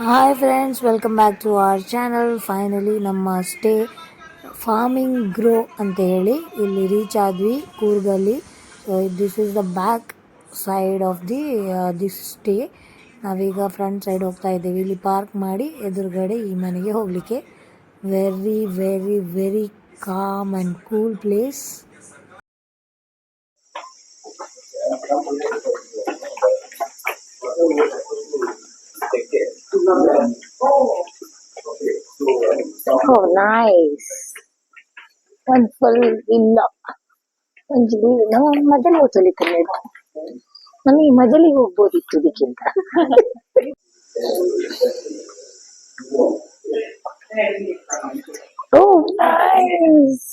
Hi friends welcome back to our channel finally ನಮ್ಮ stay farming grow ಅಂತ ಹೇಳಿ ಇಲ್ಲಿ ರೀಚ್ ಆದ್ವಿ ಕೂರ್ಗಲ್ಲಿ. This is the back side of the this stay ನಾವೀಗ front side ಹೋಗ್ತಾ ಇದ್ದೀವಿ. ಇಲ್ಲಿ ಪಾರ್ಕ್ ಮಾಡಿ ಎದುರುಗಡೆ ಈ ಮನೆಗೆ ಹೋಗಲಿಕ್ಕೆ. Very very very calm and cool place Oh, nice. One full villa. ಒಂದು villa. ನಾವು ಮೊದಲು ಹೋಗ್ಲಿಕ್ಕೆ ನಮಗೆ ಮೊದಲಿಗೆ ಹೋಗ್ಬೋದಿತ್ತು ಇದಕ್ಕಿಂತ Oh, nice.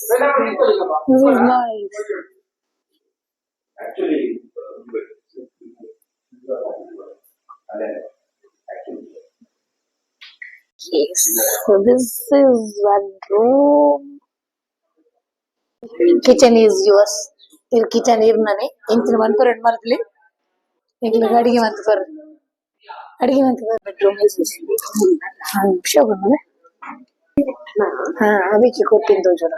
This is nice. actually Yes, so this is wardrobe. Kitchen is yours. Your kitchen is mine. In the month for a month, please. In the garden, ಇಲ್ಲಿ kitchen ಇರ್ ಮನೆ ಇಂಚಿನ ಮಂತ್ರ ಎರಡು ಮರದಲ್ಲಿ ಇಲ್ಲಿ ಅಡಿಗೆ ಮಂತ್ರ ಬರ್ ಅಡಿಗೆ ಮಂತ್ರ ಬರ್ ಬೆಡ್ರೂಮ್ ವಿಷಯ ಬಂದ್ರೆ ಹಾ ಅದಕ್ಕೆ ಕೊಟ್ಟಿದ್ದು ಜನ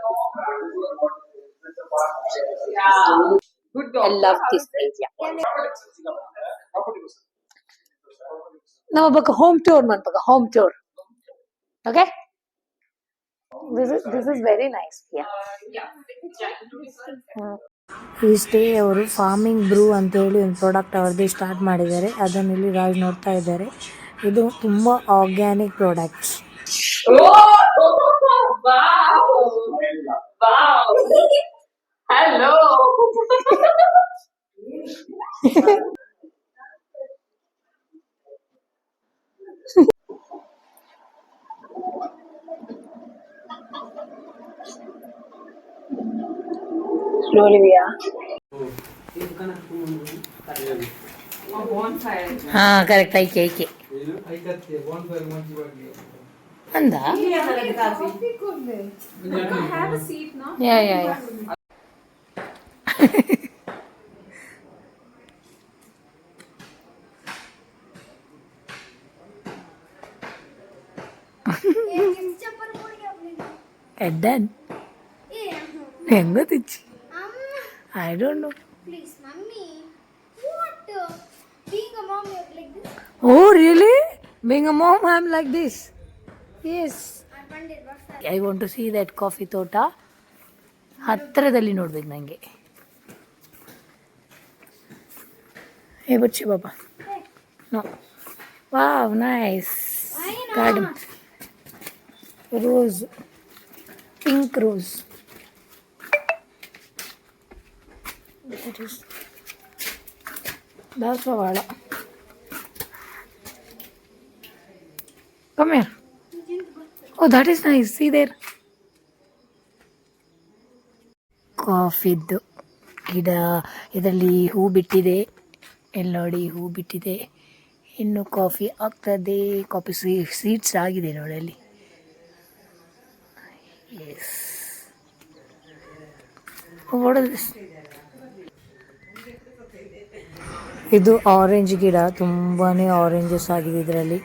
I love this place. Yeah. ನಾವು ಒಬ್ಬ ಹೋಮ್ ಟೂರ್ ಮಾಡ್ಬೇಕ home tour okay this is this is very nice yeah ಈ ಸ್ಟೇ ಅವರು ಫಾರ್ಮಿಂಗ್ ಬ್ರೂ ಅಂತ ಹೇಳಿ ಒಂದು ಪ್ರಾಡಕ್ಟ್ ಅವ್ರದ್ದು ಸ್ಟಾರ್ಟ್ ಮಾಡಿದ್ದಾರೆ. ಅದನ್ನು ಇಲ್ಲಿ ರಾಜ್ ನೋಡ್ತಾ ಇದ್ದಾರೆ. ಇದು ತುಂಬಾ ಆರ್ಗ್ಯಾನಿಕ್ ಪ್ರಾಡಕ್ಟ್ಸ್ Hello. ಸ್ಲೋಲಿ ವಿಯಾ ಹಾ ಕರೆಕ್ಟ್ ಐಕೆ ಐಕೆ. ಅಂದ? ಯಾ ಯಾ ಯಾ ಎಡ್ಡನ್ ಹೆಂಗೋ ತಿಚ್ಚಿ I don't know Please, mommy. What? Uh, being a mom, you're like this. Oh really being a mom I am like this yes I wondered what's that. I want to see that coffee ತೋಟ ಹತ್ತಿರದಲ್ಲಿ ನೋಡ್ಬೇಕು ನನಗೆ ಏ ಬಚ್ಚಿ ಬಾಬಾ no wow nice garden rose pink rose ದಾಸವಾಳ come here. Oh, that is nice. See there. ಕಾಫಿದ್ದು. ಗಿಡ ಇದರಲ್ಲಿ ಹೂ ಬಿಟ್ಟಿದೆ. ಇಲ್ಲಿ ನೋಡಿ ಹೂ ಬಿಟ್ಟಿದೆ. ಇನ್ನು ಕಾಫಿ ಆಗ್ತದೆ. ಕಾಫಿ ಸೀ ಸೀಡ್ಸ್ ಆಗಿದೆ ನೋಡಿ ಅಲ್ಲಿ. ಎಸ್ ಇದು ಆರೆಂಜ್ ಗಿಡ ತುಂಬಾನೇ ಆರೆಂಜಸ್ ಆಗಿದೆ ಇದರಲ್ಲಿ.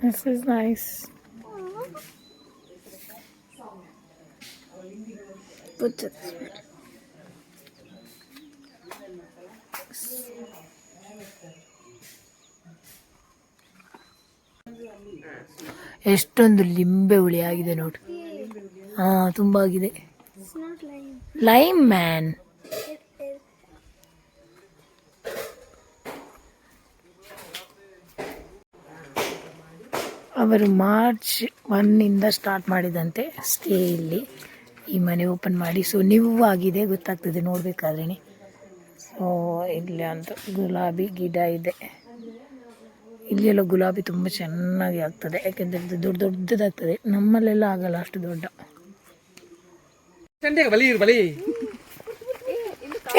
This is nice. Put ಎಷ್ಟೊಂದು ಲಿಂಬೆ ಹುಳಿ ಆಗಿದೆ ನೋಡಿ. ಹಾ ತುಂಬಾ ಆಗಿದೆ. ಲೈಮ್ ಮ್ಯಾನ್ ಅವರು ಮಾರ್ಚ್ ಒನ್ನಿಂದ ಸ್ಟಾರ್ಟ್ ಮಾಡಿದಂತೆ ಸ್ಟೇ ಇಲ್ಲಿ. ಈ ಮನೆ ಓಪನ್ ಮಾಡಿ. ಸೊ ನೀವು ಆಗಿದೆ, ಗೊತ್ತಾಗ್ತದೆ ನೋಡಬೇಕಾದ್ರೆ ಸೊ ಇಲ್ಲಿ ಅಂತ, ಗುಲಾಬಿ ಗಿಡ ಇದೆ. ಇಲ್ಲೆಲ್ಲ ಗುಲಾಬಿ ತುಂಬ ಚೆನ್ನಾಗಿ ಆಗ್ತದೆ. ಯಾಕೆಂದರೆ ಇದು ದೊಡ್ಡ ದೊಡ್ಡದಾಗ್ತದೆ. ನಮ್ಮಲ್ಲೆಲ್ಲ ಆಗಲ್ಲ ಅಷ್ಟು ದೊಡ್ಡ.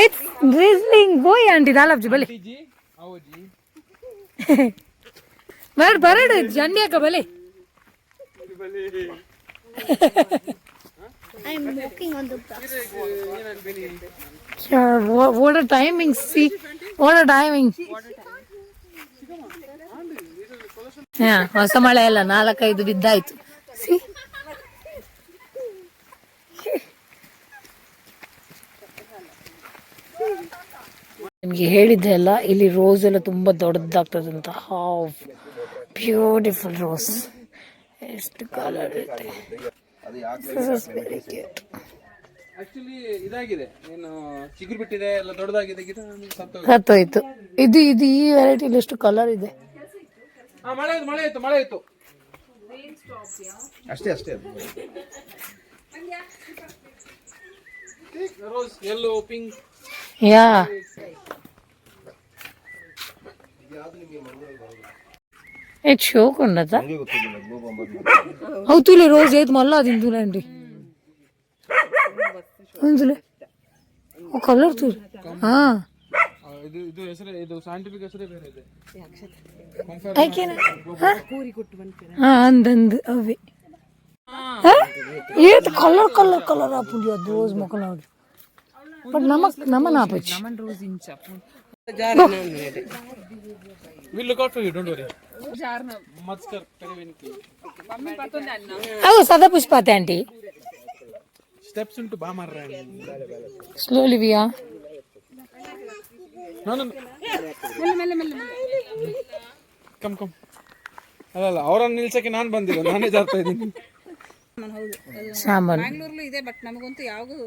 ಇಟ್ಸ್ ಗೋಯ್ ಆಂಟಿ ದಾಲಬ್ಜಿ ಬಲಿ. ಬರಡ್ ಬರಡ್ ಜಂಡ್ಯಾಕ ಬಲಿ. Timings I'm walking on the ಹಾ ಹೊಸ ಮಳೆ ಅಲ್ಲ ನಾಲ್ಕೈದು ಬಿದ್ದಾಯ್ತು. ಸಿ. ನಿಮಗೆ ಹೇಳಿದ್ದೆ ಅಲ್ಲ ಇಲ್ಲಿ ರೋಸ್ ಎಲ್ಲ ತುಂಬಾ ದೊಡ್ಡದಾಗ್ತದೆ ಅಂತ ಹಾವ್ ಬ್ಯೂಟಿಫುಲ್ ರೋಸ್ ಎಷ್ಟು ಕಲರ್ ಇದೆ. ಸತ್ತೋಯ್ತು. ಇದು ಇದು ಈ ವೆರೈಟಿಲಿ ಎಷ್ಟು ಕಲರ್ ಇದೆ. ಹಾ ಮಳೆ ಆಯ್ತು ಮಳೆ ಆಯ್ತು ಮಳೆ ಆಯ್ತು ಅಷ್ಟೇ ಅಷ್ಟೇ ಅದು ರೋಸ್ ಯೆಲ್ಲೋ ಪಿಂಕ್ ಯಾ ಏಟ್ ಶೋಕ್ ఉన్నదా ನನಗೆ ಗೊತ್ತಿಲ್ಲ ಗ್ಲೂ ಬಂಬರ್ అవుతులే రోజు అయితే మళ్ళా తింటున్నాండి అందులే ఓ కలర్ తూ ಇದು ಇದು ಹೆಸರು ಇದು ಸೈಂಟಿಫಿಕ್ ಹೆಸರೇ ಬೇರೆ ಇದೆ ಆಯ್ಕೆನಾ ಕೂರಿ ಕೊಟ್ಟು ಬಂದ್ಕೆ ಹಾಂ ಅಂದಂದು ಅವೇ ಏತ್ ಕಲರ್ ಕಲರ್ ಕಲರ್ ಆಪುಂಡಿ ಅದು ರೋಸ್ ಮೊಕಲ ನೋಡಿ ಬಟ್ ನಮಕ್ ನಮನ ಆಪಚ್ ನಮನ್ ರೋಸ್ ಇಂಚ will look out for you don't worry ಜಾರ್ನ ಮತ್ಸ್ಕರ್ ಕರೆವೆನ್ಕಿ ಮಮ್ಮಿ ಪತ್ತೊಂದೆ ಅಣ್ಣ ಓ ಸದಾ ಪುಷ್ಪಾತೆ ಆಂಟಿ ಸ್ಟೆಪ್ಸ್ ಉಂಟು ಬಾ ಮಾರ್ರೆ ಸ್ಲೋಲಿ ವಿಯಾ ನಾನು ಕಮ್ ಕಮ್ ಅಲ್ಲ ಅಲ್ಲ ಅವರನ್ನು ನಿಲ್ಸಕ್ಕೆ ನಾನು ಬಂದಿಲ್ಲ ನಾನೇ ಜಾರ್ತಾ ಇದ್ದೀನಿ. ಬ್ಯಾಂಗ್ಳೂರ್ಲು ಇದೆ ಬಟ್ ನಮಗಂತೂ ಯಾವಾಗೂ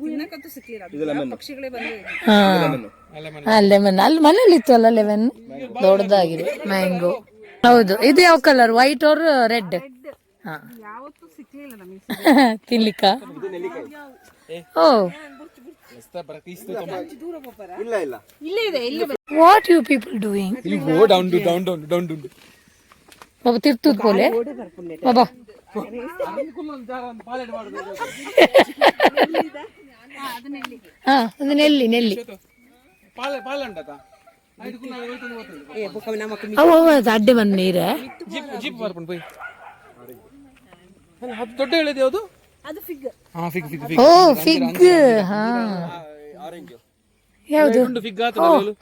ತಿನ್ನಕ್ಕಂತೂ ಸಿಕ್ಲಿಲ್ಲ ಪಕ್ಷಿಗಳೇ ಬಂದು ಹಾ. ಲೆಮನ್ ಅಲ್ಲಿ ಮನೇಲಿ ಇತ್ತು ಅಲ್ಲ ಲೆಮನ್ ದೊಡ್ಡದಾಗಿದೆ. ಮ್ಯಾಂಗೋ ಹೌದು. ಇದು ಯಾವ ಕಲರ್ ವೈಟ್ ಆರ್ ರೆಡ್ ಯಾವತ್ತೂ ಸಿಕ್ಲಿಲ್ಲ ನಮಗೆ. ತಿನ್ಲಿಕ್ಕ? ಓ. ಇಲ್ಲ ಇಲ್ಲ ಇಲ್ಲೇ. ಇದೆ ಇಲ್ಲಿ ವಾಟ್ ಯು ಪೀಪಲ್ ಡೂಯಿಂಗ್ ಇಲ್ಲಿ go down do down down down down ಬಾಬಾ ತಿರ್ತುದ್ ಪೋಲೆ ಬಾಬಾ. ಹಾ ಅದು ನೆಲ್ಲಿ ನೆಲ್ಲಿ. ಅವು ಅಡ್ಡೆ ಬಂದ ನೀರ ಜೀಪ್ ಜೀಪ್ ಬರ್ಕೊಂಡು ದೊಡ್ಡ ಹೇಳಿದೆ ಯಾವುದು? ಅದು ಫಿಗ್ ಹಾ ಫಿಗ್ ಫಿಗ್ ಫಿಗ್ ಓ ಫಿಗ್ ಹಾ. ಯಾವುದು? ಒಂದು ಫಿಗ್ ಆತ ಓ ಮೊದಲು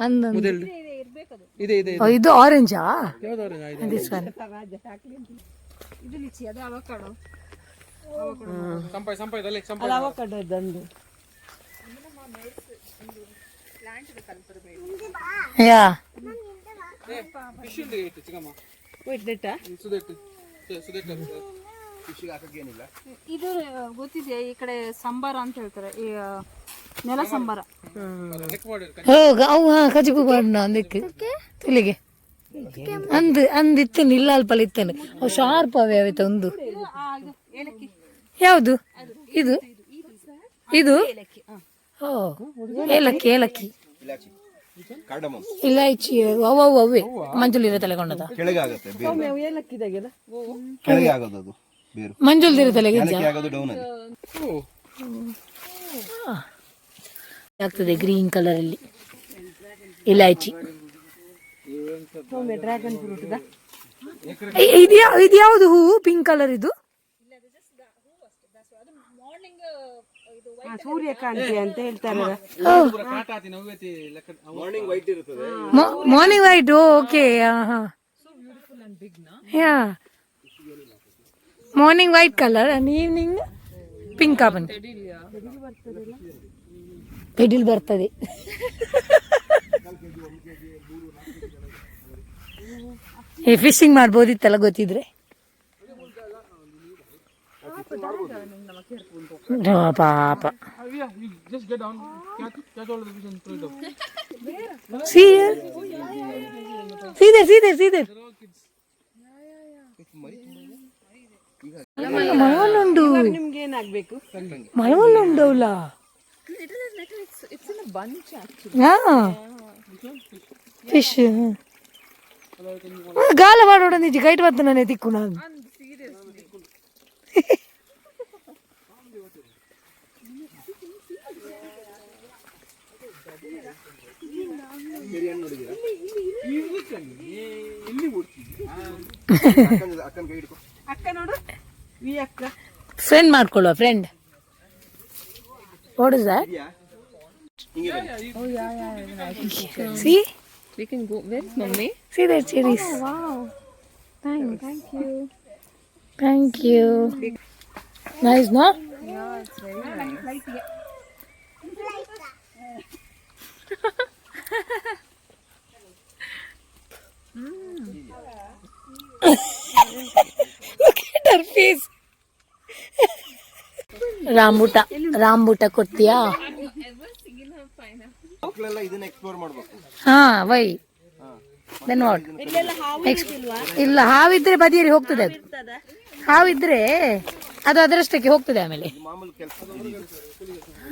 ಇದೆ ಇದೆ. ಇದು ಆರೆಂಜಾ ಯಾವ್ದು ಇದೆ ದಿಸ್ ಒನ್ ಇದು. ಲಿಚಿ ಅದು ಅವಕಾಡೋ. ಸಂಪಾಯ್ ಸಂಪಾಯ್ ಅಲ್ಲಿ ಸಂಪಾಯ್. ಯಾ. ಫಿಶ್ ಇದೆ ಫಿಶಿಗೆ ಹಾಕಕ್ಕೆ ಏನಿಲ್ಲ. ಇದು ಗೊತ್ತಿದೆ ಈ ಕಡೆ ಸಂಬಾರ ಅಂತ ಹೇಳ್ತಾರೆ. ಈ ನೆಲ ಸಂಬಾರ. ಅವು ಹಾ ಕಜಿಪು ಬಣ್ಣ ಅದಕ್ಕೆ? ತುಲಿಗೆ. ಅಂದ್ ಅಂದಿತ್ತೇನೆ ಇಲ್ಲ ಅಲ್ಪ ಇತ್ತೇನೆ ಅವು ಶಾರ್ಪ್ ಅವೇ ಆಯ್ತು ಒಂದು ಯಾವುದು? ಇದು? ಇದು? ಓ ಏಲಕ್ಕಿ ಏಲಕ್ಕಿ. ಇಲಾಚಿ. ಅವು ಅವು ಮಂಜುಳಿರ ತಲೆಗೊಂಡದ ಕೆಳಗೆ ಆಗುತ್ತೆ ಕೆಳಗೆ ಆಗೋದು ಅದು ಅಲ್ಲಿ. ಆಗ್ತದೆ ಗ್ರೀನ್ ಕಲರ್ ಅಲ್ಲಿ. ಇಲಾಯ್ಚಿ. ಇದ್ಯಾ ಇದ್ಯಾವುದು ಹೂವು ಪಿಂಕ್ ಕಲರ್ ಇದು ಸೂರ್ಯಕಾಂತಿ ಅಂತ ಹೇಳ್ತಾರೆ. Morning white okay morning white morning white colour and evening pink open ಪೆಡಿಲ್ ಬರ್ತದೆ. ಏ ಫಿಶಿಂಗ್ ಮಾಡ್ಬೋದಿತ್ತಲ್ಲ ಗೊತ್ತಿದ್ರೆ? ಆ, ಪಾಪ. ಸೀದೆ get down Catch catch all the fish and throw it See here. See there, see there, see there. ಮಳವಲ್ಲುಂಡು ಮಳವಲ್ಲುಂಡು ಅವಳ fish గాల వాడోడ నుంచి గైట్ వస్తున్నానే తిక్కున్నాను ಅಕ್ಕನ ಕೈ ಹಿಡ್ಕೊ ಅಕ್ಕ ನೋಡು ಈ ಅಕ್ಕ friend ಮಾಡ್ಕೊಳ್ಳುವ friend what is that see We can go with mommy. See the cherries. Oh, wow. Thanks. Thank you. Thank you. Nice, no? Look ರಾಂಬೂಟ ರಾಂಬೂಟ ಕೊಡ್ತೀಯಾ? ಹಾ ವೈ. ವಾಟ್ ಇಲ್ಲ ಹಾವಿದ್ರೆ ಬದಿಯಲ್ಲಿ ಹೋಗ್ತದೆ ಅದು. ಹಾವಿದ್ರೆ ಅದು ಅದರಷ್ಟಕ್ಕೆ ಹೋಗ್ತದೆ ಆಮೇಲೆ.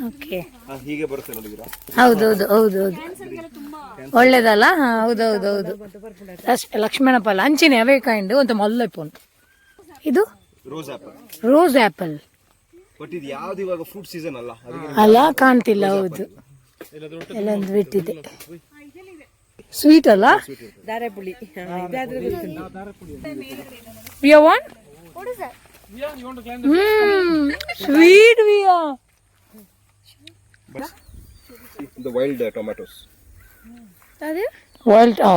ಓಕೆ ಬರುತ್ತೆ ಹೌದು ಹೌದೌದು ಹೌದೌದು ಒಳ್ಳೇದಲ್ಲ? ಹೌದೌದೌದು ಹೌದೌದು ಹೌದು ಅಷ್ಟೇ ಲಕ್ಷ್ಮಣ ಫಲ ಅಂಚಿನ ಅವೇ ಕೈಂಡ್ ಒಂದು ಮಲ್ಲ ಉಂಟು ಇದು? ರೋಸ್ ಆಪಲ್ ಬಟ್ ಇದು ಯಾವ್ದು ಇವಾಗ ಫ್ರೂಟ್ ಸೀಸನ್ ಅಲ್ಲ? ಅಲ್ಲ ಕಾಣ್ತಿಲ್ಲ ಹೌದು. ಎಲ್ಲೊಂದು ಬಿಟ್ಟಿದೆ ಸ್ವೀಟ್ ಅಲ್ಲ? ದಾರೆ ಪುಳಿ ಹ್ಮ್ ಸ್ವೀಟ್ ವಿಯ ವೈಲ್ಡ್ ಟೊಮ್ಯಾಟೋಸ್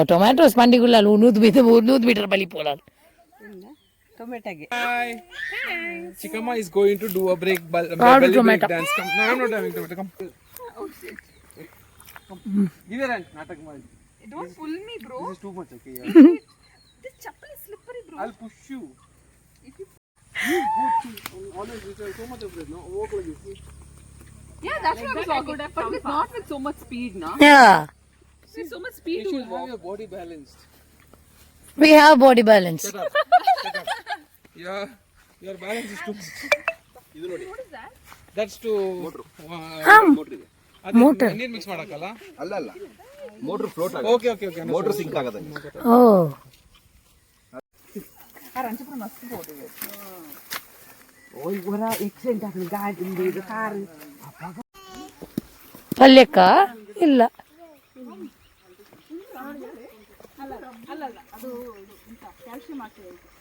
ಟೊಮ್ಯಾಟೋಸ್ ಪಂಡಿಗುಲ್ಲ ಉನ್ನೂದ್ ಬಿದ್ದು ಬಿಟ್ರೆ ಬಲಿ ಪೋಲಾಲ್ ಟೊಮೆಟೊಗೆ ಚಿಕ್ಕಮ್ಮ is going to do a break belly break tomato dance. Come, no, I'm not having tomato. Come. Come. Give her hand. Natak Maharaj. Don't pull me, bro. This is too much. Okay. Yeah. This chappal is slippery, bro. I'll push you. You go like Yeah, that's what I'm talking about. But with not with so much speed, na. Yeah. See so much speed, You should have your body balanced. We have body balance. Shut up. Shut up. Your your balance is to ಇದು ನೋಡಿ. That's to motor ನೀರು mix ಮಾಡಕ್ಕಲ್ಲ? ಅಲ್ಲ ಅಲ್ಲ. Motor float ಆಗುತ್ತೆ. Okay okay okay motor sink ಆಗುತ್ತೆ. Oh. ಪಲ್ಯಕ್ಕ ಇಲ್ಲ.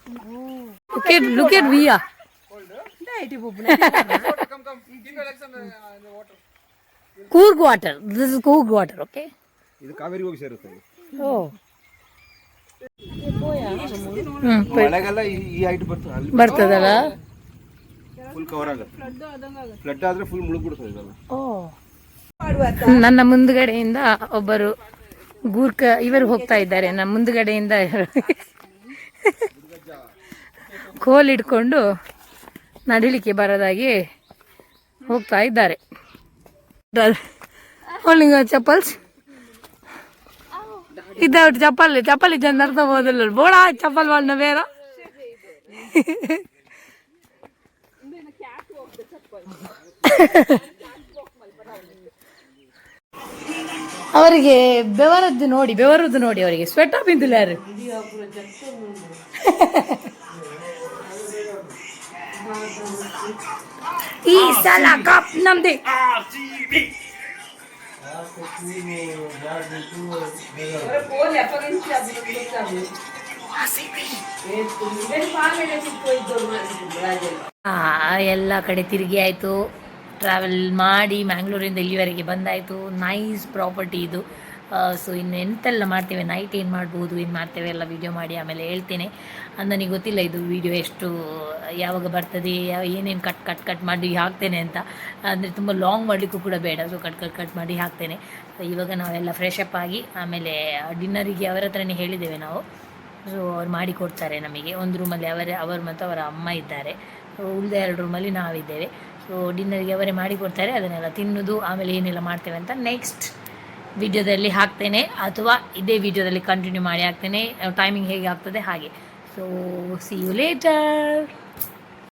Look at, look at Via. Coorg water. This is Coorg water, okay? ಇದು ಕಾವೇರಿ ಹೋಗಿ ಸೇರುತ್ತೆ ಓ. ಮಳೆಗೆಲ್ಲ ಈ- ಹೈಟ್ ಬರ್ತದೆ. ಬರ್ತದಲ್ಲ? ಫುಲ್ ಕವರ್ ಆಗುತ್ತೆ. ಫ್ಲಡ್ ಆದ್ರೆ ಫುಲ್ ಮುಳುಗ್ಬಿಡ್ತದೆ ಇದೆಲ್ಲ. ನನ್ನ ಮುಂದ್ಗಡೆಯಿಂದ ಒಬ್ಬರು ಗೂರ್ಖ ಇವರು ಹೋಗ್ತಾ ಇದ್ದಾರೆ. ನನ್ನ ಮುಂದ್ಗಡೆಯಿಂದ ಕೋಲ್ ಹಿಡ್ಕೊಂಡು ನಡಿಲಿಕ್ಕೆ ಬರೋದಾಗಿ ಹೋಗ್ತಾ ಇದ್ದಾರೆ. ಹೋಲಿಂಗ್ ಚಪ್ಪಲ್ಸ್ ಇದ್ದವ್ರು ಚಪ್ಪಲ್? ಚಪ್ಪಲಿ ಚಂದ ಅರ್ಥ ಹೋದಲ್ಲ ಬೋಳ, ಚಪ್ಪಲ್ ಬಣ್ಣ ಬೇರ. ಅವರಿಗೆ ಬೆವರದ್ದು ನೋಡಿ ಬೆವರದ್ದು ನೋಡಿ ಅವರಿಗೆ. ಸ್ವೆಟರ್ ಇದ್ದಿಲ್ಲ ಯಾರು? ಈ ಸಲ ಕಪ್ ನಮ್ದೆ. ಎಲ್ಲ ಕಡೆ ತಿರುಗಿ ಆಯಿತು. ಟ್ರಾವೆಲ್ ಮಾಡಿ ಮ್ಯಾಂಗ್ಳೂರಿಂದ ಇಲ್ಲಿವರೆಗೆ ಬಂದಾಯಿತು. ನೈಸ್ ಪ್ರಾಪರ್ಟಿ ಇದು. ಸೊ ಇನ್ನು ಎಂತೆಲ್ಲ ಮಾಡ್ತೇವೆ? ನೈಟ್ ಏನು ಮಾಡ್ಬೋದು? ಏನು ಮಾಡ್ತೇವೆ? ಎಲ್ಲ ವಿಡಿಯೋ ಮಾಡಿ ಆಮೇಲೆ ಹೇಳ್ತೇನೆ. ನನಗೆ ಗೊತ್ತಿಲ್ಲ ಇದು ವಿಡಿಯೋ ಎಷ್ಟು, ಯಾವಾಗ ಬರ್ತದೆ ಏನೇನು ಕಟ್ ಕಟ್ ಕಟ್ ಮಾಡಿ ಹಾಕ್ತೇನೆ ಅಂತ. ಅಂದರೆ ತುಂಬ ಲಾಂಗ್ ಮಾಡಲಿಕ್ಕೂ ಕೂಡ ಬೇಡ. ಸೊ ಕಟ್ ಕಟ್ ಕಟ್ ಮಾಡಿ ಹಾಕ್ತೇನೆ. ಇವಾಗ ನಾವೆಲ್ಲ ಫ್ರೆಶ್ ಅಪ್ ಆಗಿ ಆಮೇಲೆ ಡಿನ್ನರಿಗೆ ಅವರ ಹತ್ರನೇ ಹೇಳಿದ್ದೇವೆ ನಾವು. ಸೊ ಅವ್ರು ಮಾಡಿ ಕೊಡ್ತಾರೆ ನಮಗೆ. ಒಂದು ರೂಮಲ್ಲಿ ಅವರೇ, ಅವರು ಮತ್ತು ಅವರ ಅಮ್ಮ ಇದ್ದಾರೆ. ಉಳಿದ ಎರಡು ರೂಮಲ್ಲಿ ನಾವಿದ್ದೇವೆ. ಸೊ ಡಿನ್ನರಿಗೆ ಅವರೇ ಮಾಡಿ ಕೊಡ್ತಾರೆ. ಅದನ್ನೆಲ್ಲ ತಿನ್ನೋದು, ಆಮೇಲೆ ಏನೆಲ್ಲ ಮಾಡ್ತೇವೆ ಅಂತ ನೆಕ್ಸ್ಟ್ ವಿಡಿಯೋದಲ್ಲಿ ಹಾಕ್ತೇನೆ ಅಥವಾ ಇದೇ ವಿಡಿಯೋದಲ್ಲಿ ಕಂಟಿನ್ಯೂ ಮಾಡಿ ಹಾಕ್ತೇನೆ. ಟೈಮಿಂಗ್ ಹೇಗೆ ಆಗ್ತದೆ ಹಾಗೆ. So C you later